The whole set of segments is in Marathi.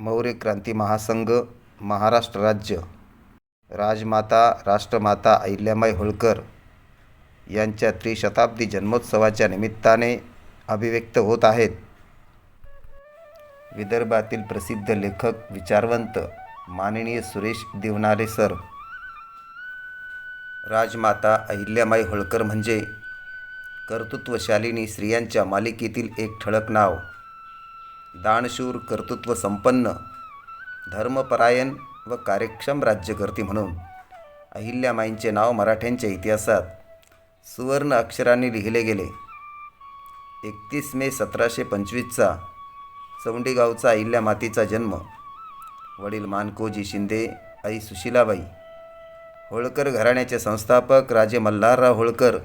मौर्य क्रांती महासंघ महाराष्ट्र राज्य राजमाता राष्ट्रमाता अहिल्याबाई होळकर यांच्या त्रिशताब्दी जन्मोत्सवाच्या निमित्ताने अभिव्यक्त होत आहेत. विदर्भातील प्रसिद्ध लेखक विचारवंत माननीय सुरेश देवनारे सर. राजमाता अहिल्याबाई होळकर म्हणजे कर्तृत्वशालिनी स्त्रियांच्या मालिकेतील एक ठळक नाव. दानशूर कर्तृत्व संपन्न धर्मपरायण व कार्यक्षम राज्यकर्ती म्हणून अहिल्यामाईंचे नाव मराठ्यांच्या इतिहासात सुवर्ण अक्षरांनी लिहिले गेले. एकतीस मे सतराशे पंचवीसचा चौंडीगावचा अहिल्या मातीचा जन्म. वडील मानकोजी शिंदे आई सुशीलाबाई होळकर घराण्याचे संस्थापक राजे मल्हारराव होळकर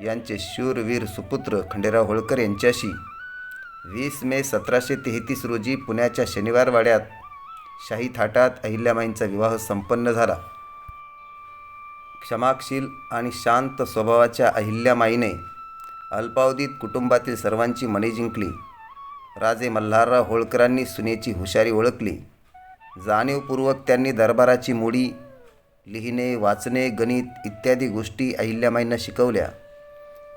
यांचे शूरवीर सुपुत्र खंडेराव होळकर यांच्याशी वीस मे सतराशे तेहतीस रोजी पुण्याच्या शनिवारवाड्यात शाही थाटात अहिल्याबाईंचा विवाह संपन्न झाला. क्षमाशील आणि शांत स्वभावाच्या अहिल्यामाईने अल्पावधीत कुटुंबातील सर्वांची मने जिंकली. राजे मल्हारराव होळकरांनी सुनेची हुशारी ओळखली. जाणीवपूर्वक त्यांनी दरबाराची मोडी लिहिणे वाचणे गणित इत्यादी गोष्टी अहिल्यामाईंना शिकवल्या.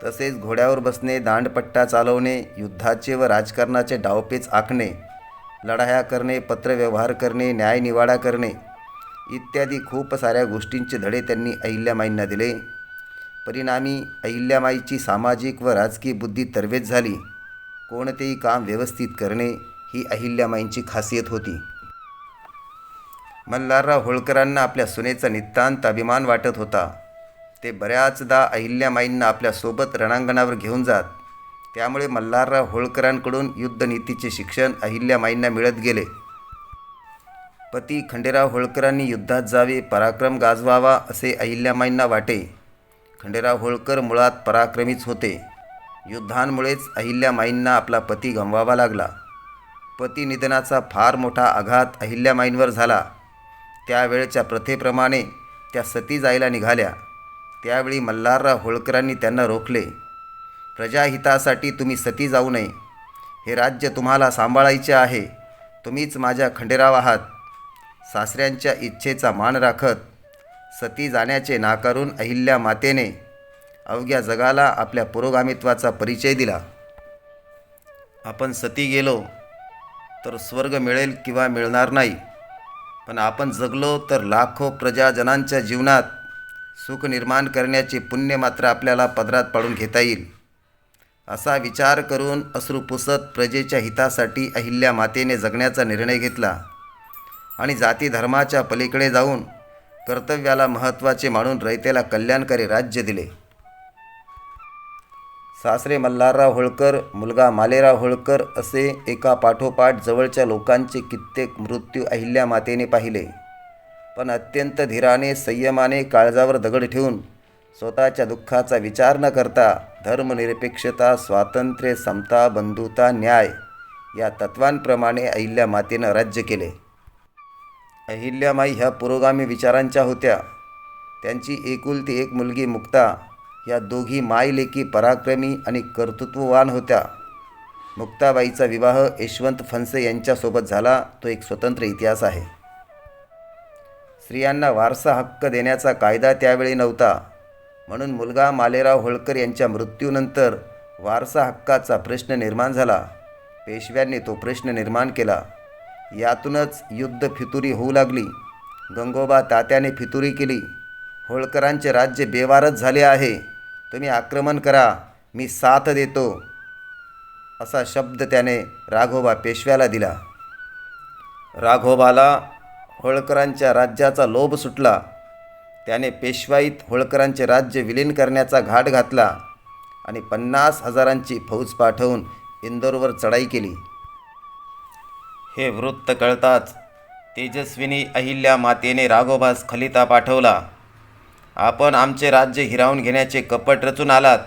तसेच घोड्यावर बसणे दांडपट्टा चालवणे युद्धाचे व राजकारणाचे डावपेच आखणे लढाया करणे पत्रव्यवहार करणे न्यायनिवाडा करणे इत्यादी खूप साऱ्या गोष्टींचे धडे त्यांनी अहिल्यामाईंना दिले. परिणामी अहिल्यामाईची सामाजिक व राजकीय बुद्धी तरवेज झाली. कोणतेही काम व्यवस्थित करणे ही अहिल्यामाईंची खासियत होती. मल्हारराव होळकरांना आपल्या सुनेचा नितांत अभिमान वाटत होता. ते बऱ्याचदा अहिल्यामाईंना आपल्यासोबत रणांगणावर घेऊन जात. त्यामुळे मल्हारराव होळकरांकडून युद्धनीतीचे शिक्षण अहिल्यामाईंना मिळत गेले. पती खंडेराव होळकरांनी युद्धात जावे पराक्रम गाजवावा असे अहिल्यामाईंना वाटे. खंडेराव होळकर मुळात पराक्रमीच होते. युद्धांमुळेच अहिल्यामाईंना आपला पती गमवावा लागला. पती निधनाचा फार मोठा आघात अहिल्यामाईंवर झाला. त्यावेळच्या प्रथेप्रमाणे त्या सती जायला निघाल्या. त्यावेळी मल्हारराव होळकरांनी त्यांना रोखले. प्रजाहितासाठी तुम्ही सती जाऊ नये. हे राज्य तुम्हाला सांभाळायचे आहे. तुम्हीच माझ्या खंडेराव आहात. सासऱ्यांच्या इच्छेचा मान राखत सती जाण्याचे नाकारून अहिल्या मातेने अवघ्या जगाला आपल्या पुरोगामित्वाचा परिचय दिला. आपण सती गेलो तर स्वर्ग मिळेल किंवा मिळणार नाही. पण आपण जगलो तर लाखो प्रजाजनांच्या जीवनात सुख निर्माण करण्याचे पुण्य मात्र आपल्याला पदरात पाडून घेता येईल. असा विचार करून अश्रू पुसत प्रजेच्या हितासाठी अहिल्या मातेने जगण्याचा निर्णय घेतला आणि जाती धर्माच्या पलीकडे जाऊन कर्तव्याला महत्त्वाचे मानून रयतेला कल्याणकारी राज्य दिले. सासरे मल्हारराव होळकर मुलगा मालेराव होळकर असे एका पाठोपाठ जवळच्या लोकांचे कित्येक मृत्यू अहिल्या मातेने पाहिले. पण अत्यंत धीराने संयमाने काळजावर दगड ठेवून स्वतःच्या दुःखाचा विचार न करता धर्मनिरपेक्षता स्वातंत्र्य समता बंधुता न्याय या तत्वांप्रमाणे अहिल्या मातेनं राज्य केले. अहिल्यामाई ह्या पुरोगामी विचारांच्या होत्या. त्यांची एकुलती एक मुलगी मुक्ता या दोघी मायलेकी पराक्रमी आणि कर्तृत्ववान होत्या. मुक्ताबाईचा विवाह यशवंत फणसे यांच्यासोबत झाला तो एक स्वतंत्र इतिहास आहे. स्त्रियांना वारसा हक्क देण्याचा कायदा त्यावेळी नव्हता. म्हणून मुलगा मालेराव होळकर यांच्या मृत्यूनंतर वारसा हक्काचा प्रश्न निर्माण झाला. पेशव्यांनी तो प्रश्न निर्माण केला. यातूनच युद्ध फितुरी होऊ लागली. गंगोबा तात्याने फितुरी केली. होळकरांचे राज्य बेवारच झाले आहे. तुम्ही आक्रमण करा. मी साथ देतो. असा शब्द त्याने राघोबा पेशव्याला दिला. राघोबाला होळकरांच्या राज्याचा लोभ सुटला. त्याने पेशवाईत होळकरांचे राज्य विलीन करण्याचा घाट घातला आणि पन्नास हजारांची फौज पाठवून इंदोरवर चढाई केली. हे वृत्त कळताच तेजस्विनी अहिल्या मातेने राघोबास खलिता पाठवला आपण आमचे राज्य हिरावून घेण्याचे कपट रचून आलात.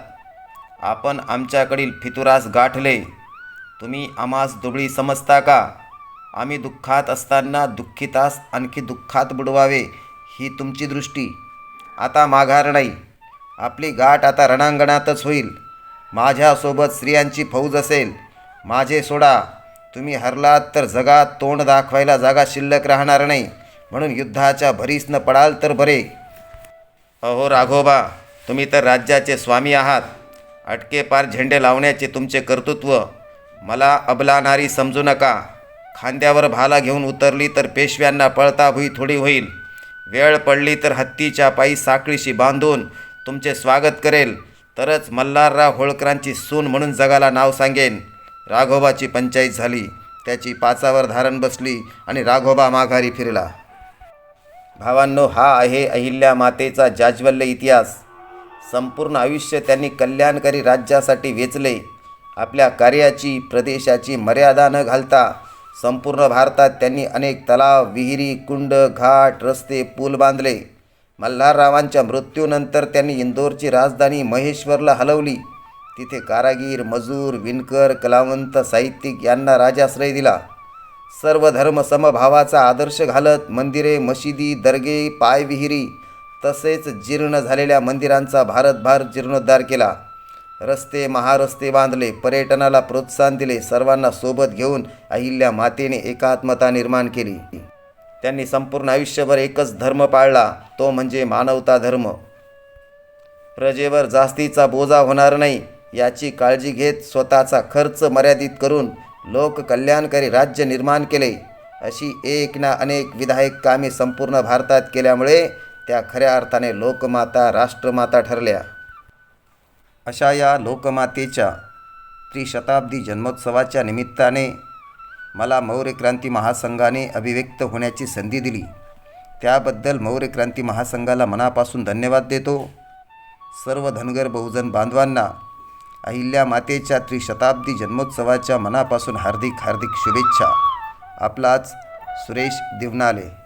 आपण आमच्याकडील फितुरास गाठले. तुम्ही आम्हास दुबळी समजता का? आम्ही दुःखात असताना दुःखितास आणखी दुःखात बुडवावे ही तुमची दृष्टी. आता माघार नाही. आपली गाठ आता रणांगणातच होईल. माझ्यासोबत स्त्रियांची फौज असेल. माझे सोडा. तुम्ही हरलात तर जगात तोंड दाखवायला जागा शिल्लक राहणार नाही. म्हणून युद्धाच्या भरीस न पडाल तर बरे. अहो राघोबा तुम्ही तर राज्याचे स्वामी आहात. अटकेपार झेंडे लावण्याचे तुमचे कर्तृत्व. मला अबलानारी समजू नका. खांद्यावर भाला घेऊन उतरली तर पेशव्यांना पळता भुई थोडी होईल. वेळ पडली तर हत्तीच्या पायी साखळीशी बांधून तुमचे स्वागत करेल. तरच मल्हारराव होळकरांची सून म्हणून जगाला नाव सांगेन. राघोबाची पंचायत झाली. त्याची पाचावर धारण बसली आणि राघोबा माघारी फिरला. भावांनो हा आहे अहिल्या मातेचा जाज्वल्य इतिहास. संपूर्ण आयुष्य त्यांनी कल्याणकारी राज्यासाठी वेचले. आपल्या कार्याची प्रदेशाची मर्यादा न घालता संपूर्ण भारतात त्यांनी अनेक तलाव विहिरी कुंड घाट रस्ते पूल बांधले. मल्हाररावांच्या मृत्यूनंतर त्यांनी इंदोरची राजधानी महेश्वरला हलवली. तिथे कारागीर मजूर विणकर कलावंत साहित्यिक यांना राजाश्रय दिला. सर्व धर्म समभावाचा आदर्श घालत मंदिरे मशिदी दर्गे पायविहिरी तसेच जीर्ण झालेल्या मंदिरांचा भारतभर जीर्णोद्धार केला. रस्ते महारस्ते बांधले पर्यटनाला प्रोत्साहन दिले सर्वांना सोबत घेऊन अहिल्या मातेने एकात्मता निर्माण केली. त्यांनी संपूर्ण आयुष्यभर एकच धर्म पाळला तो म्हणजे मानवता धर्म. प्रजेवर जास्तीचा बोजा होणार नाही याची काळजी घेत स्वतःचा खर्च मर्यादित करून लोककल्याणकारी राज्य निर्माण केले. अशी एक ना अनेक विधायक कामे संपूर्ण भारतात केल्यामुळे त्या खऱ्या अर्थाने लोकमाता राष्ट्रमाता ठरल्या. अशा या लोकमातेच्या त्रिशताब्दी जन्मोत्सवाच्या निमित्ताने मला मौर्य क्रांती महासंघाने अभिव्यक्त होण्याची संधी दिली. त्याबद्दल मौर्य क्रांती महासंघाला मनापासून धन्यवाद देतो. सर्व धनगर बहुजन बांधवांना अहिल्या मातेच्या त्रिशताब्दी जन्मोत्सवाच्या मनापासून हार्दिक हार्दिक शुभेच्छा. आपलाच सुरेश दिवनाले.